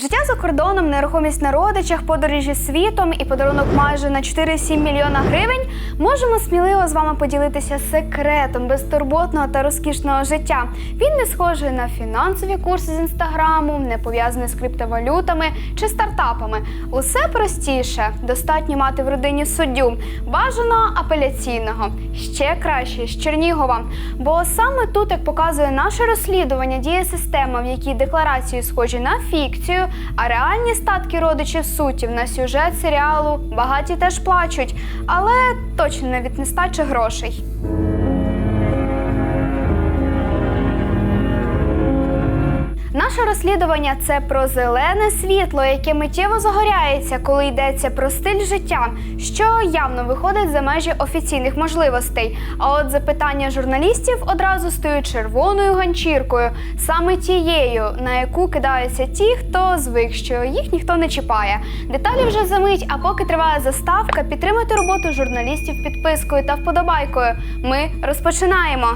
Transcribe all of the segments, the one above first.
Життя за кордоном, нерухомість на родичах, подорожі світом і подарунок майже на 4,7 мільйона гривень можемо сміливо з вами поділитися секретом безтурботного та розкішного життя. Він не схожий на фінансові курси з інстаграму, не пов'язаний з криптовалютами чи стартапами. Усе простіше. Достатньо мати в родині суддю, бажано апеляційного, ще краще з Чернігова. Бо саме тут, як показує наше розслідування, діє система, в якій декларації схожі на фікцію, а реальні статки родичів сутів на сюжет серіалу багаті теж плачуть, але точно не від нестачі грошей. Наше розслідування це про зелене світло, яке миттєво загоряється, коли йдеться про стиль життя, що явно виходить за межі офіційних можливостей. А от запитання журналістів одразу стають червоною ганчіркою, саме тією, на яку кидаються ті, хто звик, що їх ніхто не чіпає. Деталі вже за мить, а поки триває заставка, підтримуйте роботу журналістів підпискою та вподобайкою. Ми розпочинаємо.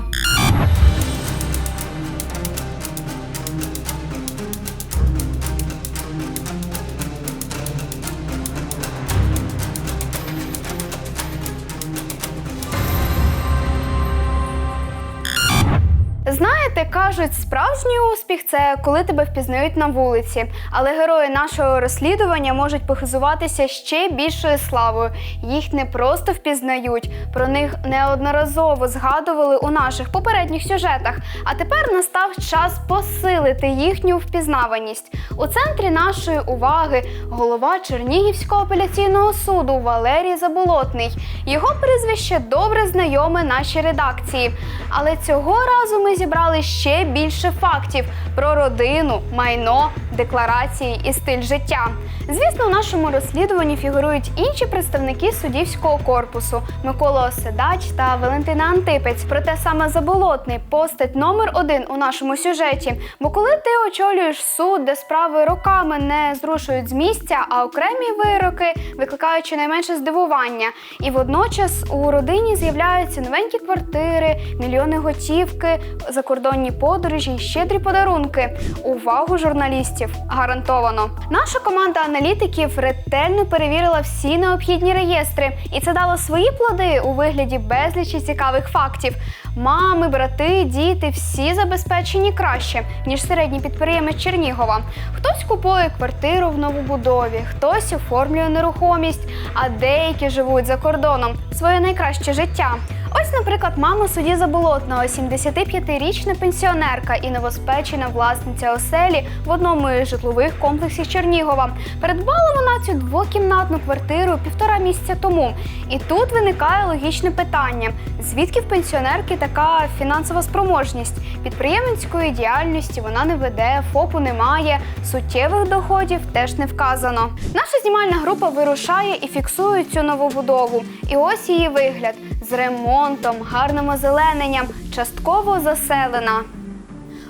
Кажуть, справжній успіх це коли тебе впізнають на вулиці. Але герої нашого розслідування можуть похизуватися ще більшою славою. Їх не просто впізнають, про них неодноразово згадували у наших попередніх сюжетах. А тепер настав час посилити їхню впізнаваність. У центрі нашої уваги голова Чернігівського апеляційного суду Валерій Заболотний. Його прізвище добре знайоме нашій редакції. Але цього разу ми зібрали ще більше фактів про родину, майно, декларації і стиль життя. Звісно, у нашому розслідуванні фігурують інші представники суддівського корпусу Микола Оседач та Валентина Антипець. Проте саме заболотний постать номер один у нашому сюжеті. Бо коли ти очолюєш суд, де справи роками не зрушують з місця, а окремі вироки викликають щонайменше здивування. І водночас у родині з'являються новенькі квартири, мільйони готівки, закордонні подорожі щедрі подарунки. Увагу журналістів гарантовано. Наша команда аналітиків ретельно перевірила всі необхідні реєстри, і це дало свої плоди у вигляді безлічі цікавих фактів. Мами, брати, діти всі забезпечені краще, ніж середній підприємець Чернігова. Хтось купує квартиру в новобудові, хтось оформлює нерухомість, а деякі живуть за кордоном своє найкраще життя. Ось, наприклад, мама судді Заболотного, 75-річна пенсіонерка і новоспечена власниця оселі в одному із житлових комплексів Чернігова. Передбала вона цю двокімнатну квартиру півтора місяця тому. І тут виникає логічне питання: звідки в пенсіонерки така фінансова спроможність? Підприємницької діяльності вона не веде, ФОПу немає, суттєвих доходів теж не вказано. Наша знімальна група вирушає і фіксує цю новобудову. І ось її вигляд з ремонтом, гарним озелененням, частково заселена.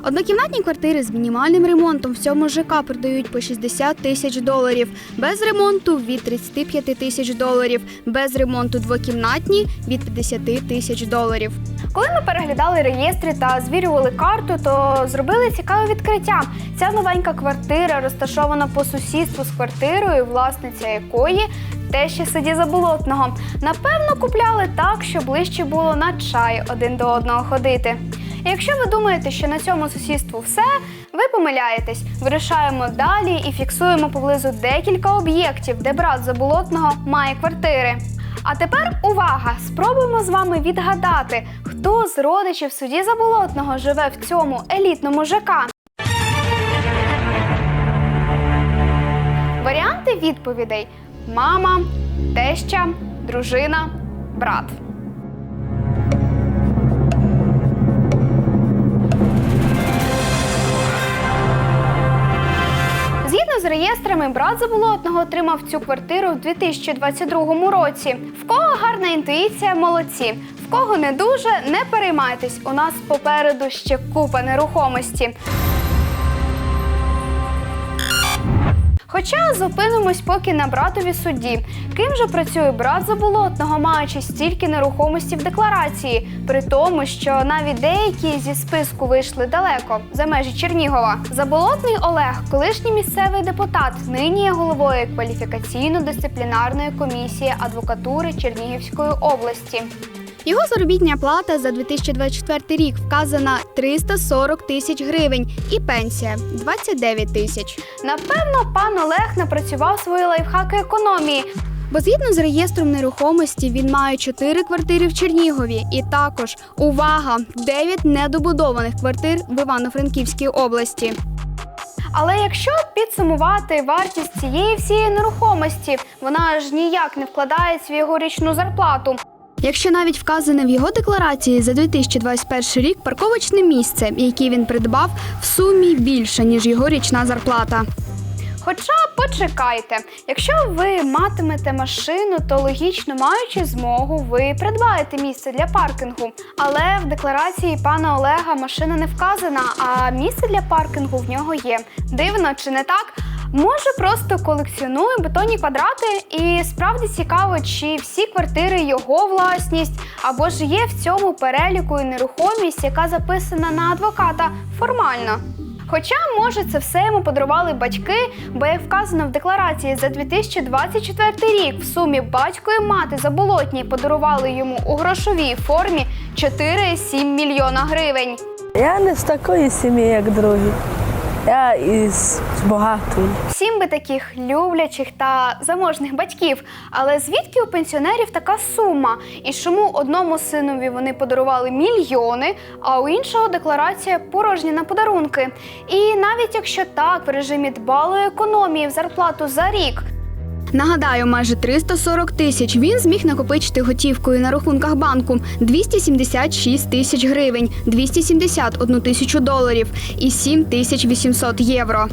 Однокімнатні квартири з мінімальним ремонтом в цьому ЖК продають по 60 тисяч доларів, без ремонту від 35 тисяч доларів, без ремонту двокімнатні від 50 тисяч доларів. Коли ми переглядали реєстри та звірювали карту, то зробили цікаве відкриття. Ця новенька квартира розташована по сусідству з квартирою, власниця якої те ще сиді заболотного. Напевно, купляли так, щоб ближче було на чай один до одного ходити. І Якщо ви думаєте, що на цьому сусідству все, ви помиляєтесь. Вирушаємо далі і фіксуємо поблизу декілька об'єктів, де брат заболотного має квартири. А тепер увага! Спробуємо з вами відгадати, хто з родичів судді заболотного живе в цьому елітному ЖК. Варіанти відповідей: мама, теща, дружина, брат. Реєстрами, брат Заболотного отримав цю квартиру в 2022 році. В кого гарна інтуїція, молодці. В кого не дуже, не переймайтесь. У нас попереду ще купа нерухомості. Хоча зупинимось поки на братові судді. Ким же працює брат заболотного, маючи стільки нерухомості в декларації, при тому, що навіть деякі зі списку вийшли далеко за межі Чернігова. Заболотний Олег, колишній місцевий депутат, нині є головою кваліфікаційно-дисциплінарної комісії адвокатури Чернігівської області. Його заробітня плата за 2024 рік вказана 340 тисяч гривень і пенсія 29 тисяч. Напевно, пан Олег напрацював свої лайфхаки економії. Бо згідно з реєстром нерухомості він має 4 квартири в Чернігові і також увага 9 недобудованих квартир в Івано-Франківській області. Але якщо підсумувати вартість цієї всієї нерухомості, вона ж ніяк не вкладається в його річну зарплату. Якщо навіть вказане в його декларації за 2021 рік парковочне місце, яке він придбав, в сумі більше, ніж його річна зарплата. Хоча почекайте, якщо ви матимете машину, то логічно маючи змогу, ви придбаєте місце для паркінгу. Але в декларації пана Олега машина не вказана, а місце для паркінгу в нього є. Дивно чи не так? Може, просто колекціонує бетонні квадрати, і справді цікаво, чи всі квартири його власність, або ж є в цьому переліку і нерухомість, яка записана на адвоката формально. Хоча, може, це все йому подарували батьки, бо як вказано в декларації за 2024 рік в сумі батько і мати заболотні подарували йому у грошовій формі 4,7 мільйона гривень. Я не з такої сім'ї, як другі. Я із багатої. Всім би таких люблячих та заможних батьків. Але звідки у пенсіонерів така сума? І чому одному синові вони подарували мільйони, а у іншого декларація порожня на подарунки? І навіть якщо так, в режимі дбалої економії в зарплату за рік. Нагадаю, майже 340 тисяч він зміг накопичити готівкою на рахунках банку 276 тисяч гривень, 271 тисячу доларів і 7 тисяч 800 євро.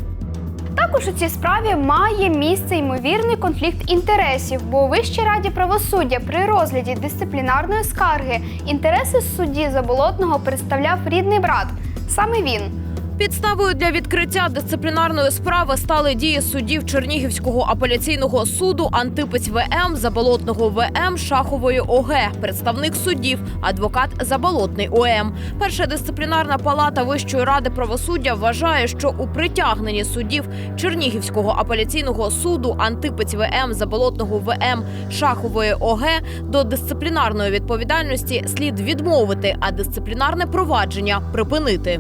Також у цій справі має місце ймовірний конфлікт інтересів, бо у Вищій раді правосуддя при розгляді дисциплінарної скарги інтереси судді заболотного представляв рідний брат, саме він. Підставою для відкриття дисциплінарної справи стали дії суддів Чернігівського апеляційного суду Антипець ВМ, Заболотного ВМ, Шахової ОГ, представник суддів, адвокат Заболотний ОМ. Перша дисциплінарна палата Вищої ради правосуддя вважає, що у притягненні суддів Чернігівського апеляційного суду Антипець ВМ, Заболотного ВМ, Шахової ОГ до дисциплінарної відповідальності слід відмовити, а дисциплінарне провадження припинити.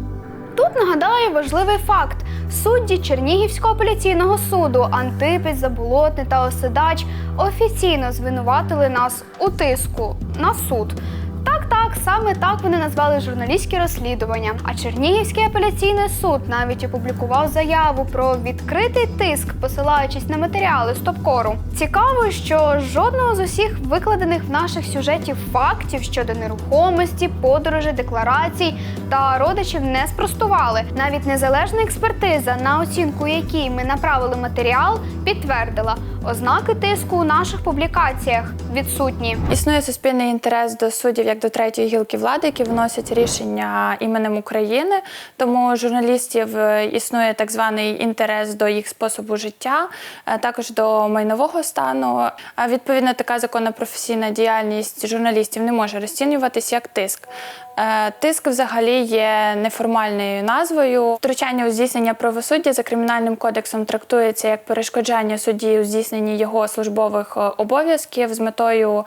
Тут нагадаю важливий факт: судді Чернігівського апеляційного суду Антипець, Заболотний та Оседач офіційно звинуватили нас у тиску на суд. Так, саме так вони назвали журналістські розслідування. А Чернігівський апеляційний суд навіть опублікував заяву про відкритий тиск, посилаючись на матеріали стопкору. Цікаво, що жодного з усіх викладених в наших сюжетів фактів щодо нерухомості, подорожей, декларацій та родичів не спростували. Навіть незалежна експертиза, на оцінку якій ми направили матеріал, підтвердила ознаки тиску у наших публікаціях відсутні. Існує суспільний інтерес до суддів як до третьої гілки влади, які виносять рішення іменем України. Тому журналістів е, існує так званий інтерес до їх способу життя, е, також до майнового стану. А відповідно, така законна професійна діяльність журналістів не може розцінюватись як тиск. Е, Тиск взагалі є неформальною назвою. Втручання у здійснення правосуддя за кримінальним кодексом трактується як перешкоджання судді у здійсненні його службових обов'язків з метою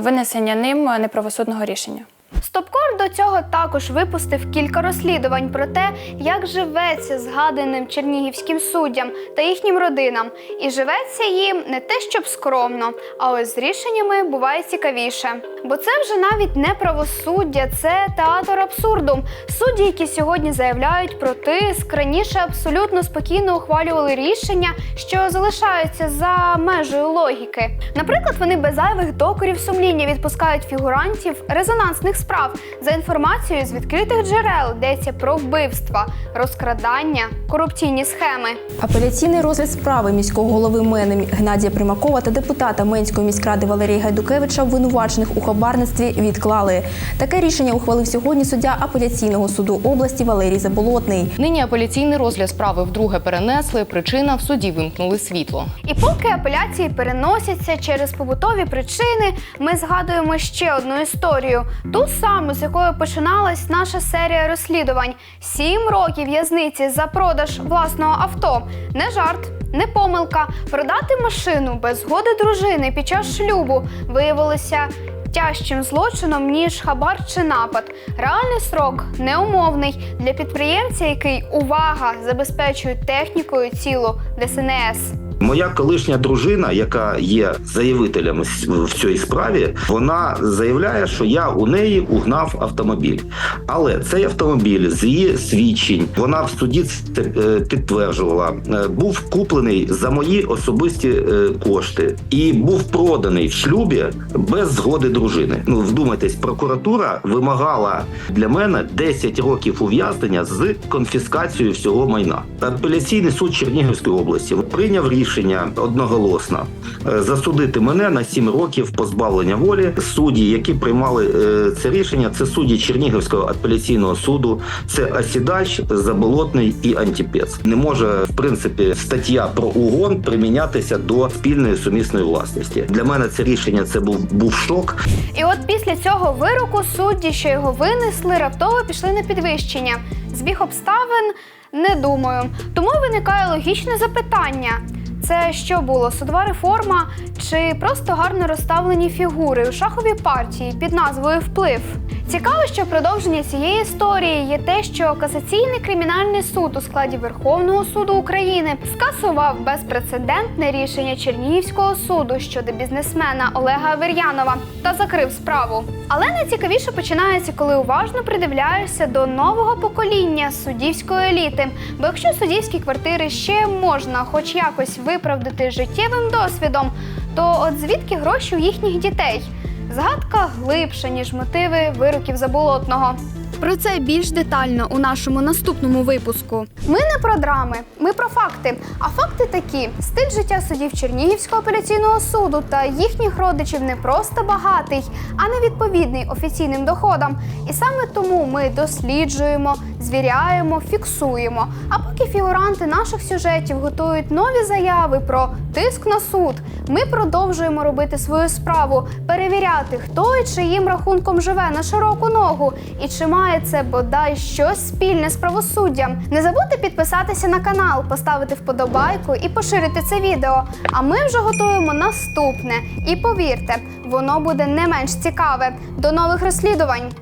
винесення ним неправосудного рішення. Стопкор до цього також випустив кілька розслідувань про те, як живеться згаданим чернігівським суддям та їхнім родинам. І живеться їм не те, щоб скромно, а ось з рішеннями буває цікавіше. Бо це вже навіть не правосуддя, це театр абсурду. Судді, які сьогодні заявляють про тиск, раніше абсолютно спокійно ухвалювали рішення, що залишаються за межею логіки. Наприклад, вони без зайвих докорів сумління відпускають фігурантів резонансних справ. справ. За інформацією з відкритих джерел йдеться про вбивства, розкрадання, корупційні схеми. Апеляційний розгляд справи міського голови МЕНи Геннадія Примакова та депутата Менської міськради Валерія Гайдукевича, обвинувачених у хабарництві, відклали. Таке рішення ухвалив сьогодні суддя апеляційного суду області Валерій Заболотний. Нині апеляційний розгляд справи вдруге перенесли. Причина в суді вимкнули світло. І поки апеляції переносяться через побутові причини, ми згадуємо ще одну історію, ту саму, з якої починалась наша серія розслідувань: сім років в'язниці за продаж власного авто. Не жарт. Не помилка продати машину без згоди дружини під час шлюбу виявилося тяжчим злочином ніж хабар чи напад. Реальний срок неумовний для підприємця, який увага забезпечує технікою цілу ДСНС. Моя колишня дружина, яка є заявителем в цій справі, вона заявляє, що я у неї угнав автомобіль. Але цей автомобіль з її свідчень, вона в суді е, підтверджувала, е, був куплений за мої особисті е, кошти і був проданий в шлюбі без згоди дружини. Ну вдумайтесь, прокуратура вимагала для мене 10 років ув'язнення з конфіскацією всього майна. Апеляційний суд Чернігівської області прийняв рішення одноголосно е, засудити мене на 7 років позбавлення волі. Судді, які приймали е, це рішення, це судді Чернігівського апеляційного суду, це Осідач, Заболотний і Антіпець. Не може в принципі стаття про угон примінятися до спільної сумісної власності. Для мене це рішення це був був шок. І от після цього вироку судді, що його винесли, раптово пішли на підвищення. Збіг обставин не думаю. Тому виникає логічне запитання. Це що було судова реформа чи просто гарно розставлені фігури у шаховій партії під назвою Вплив? Цікаво, що продовження цієї історії є те, що касаційний кримінальний суд у складі Верховного суду України скасував безпрецедентне рішення Чернігівського суду щодо бізнесмена Олега Авер'янова та закрив справу. Але найцікавіше починається, коли уважно придивляюся до нового покоління суддівської еліти. Бо якщо суддівські квартири ще можна, хоч якось виправдати життєвим досвідом, то от звідки гроші у їхніх дітей? Згадка глибша, ніж мотиви вироків заболотного. Про це більш детально у нашому наступному випуску. Ми не про драми, ми про факти. А факти такі: стиль життя суддів Чернігівського апеляційного суду та їхніх родичів не просто багатий, а не відповідний офіційним доходам. І саме тому ми досліджуємо, звіряємо, фіксуємо. А поки фігуранти наших сюжетів готують нові заяви про тиск на суд, ми продовжуємо робити свою справу, перевіряти, хто і чиїм рахунком живе на широку ногу, і чи має це бодай щось спільне з правосуддям. Не забудьте підписатися на канал, поставити вподобайку і поширити це відео. А ми вже готуємо наступне. І повірте, воно буде не менш цікаве. До нових розслідувань!